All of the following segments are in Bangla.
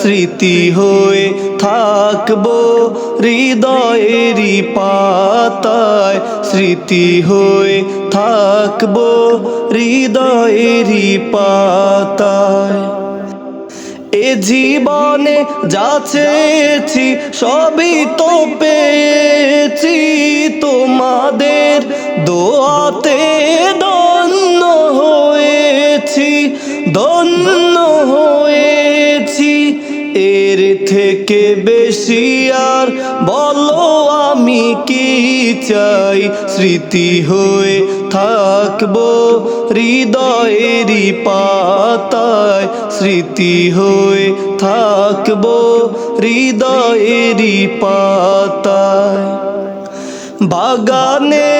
স্মৃতি হয়ে থাকব হৃদয়েরই পাতায়। স্মৃতি হয়ে থাকব হৃদয়েরই পাতায়। এ জীবনে যা চেয়েছি সবই তো পেয়েছি। তোমাদের দোয়াতে এর থেকে বেশি আর বলো আমি কি চাই? স্মৃতি হয়ে থাকব হৃদয়েরই পাতায়। স্মৃতি হয়ে থাকব হৃদয়েরই পাতায়। বাগানে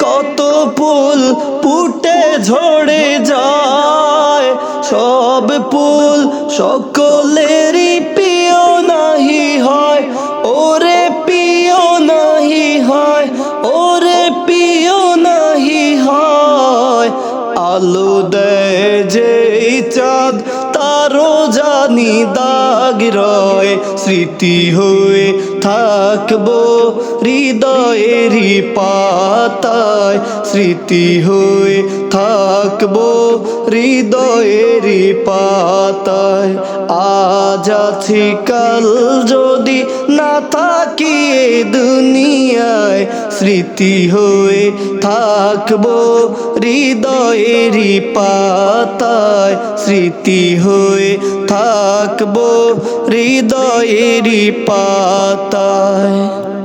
কত ফুল ফুটে ঝরে যায়। সব ফুল সকলেরই আলো দেয় যে চাঁদ, তারও জানি দাগ রয়। স্মৃতি হয়ে থাকব হৃদয়েরই পাতায়। স্মৃতি হয়ে থাকব হৃদয়েরই পাতায়। আজ আছি কাল যদি না থাকি এ দুনিয়ায় স্মৃতি হয়ে থাকব হৃদয়েরই পাতায়। স্মৃতি হয়ে থাকব হৃদয়েরই পাতায়।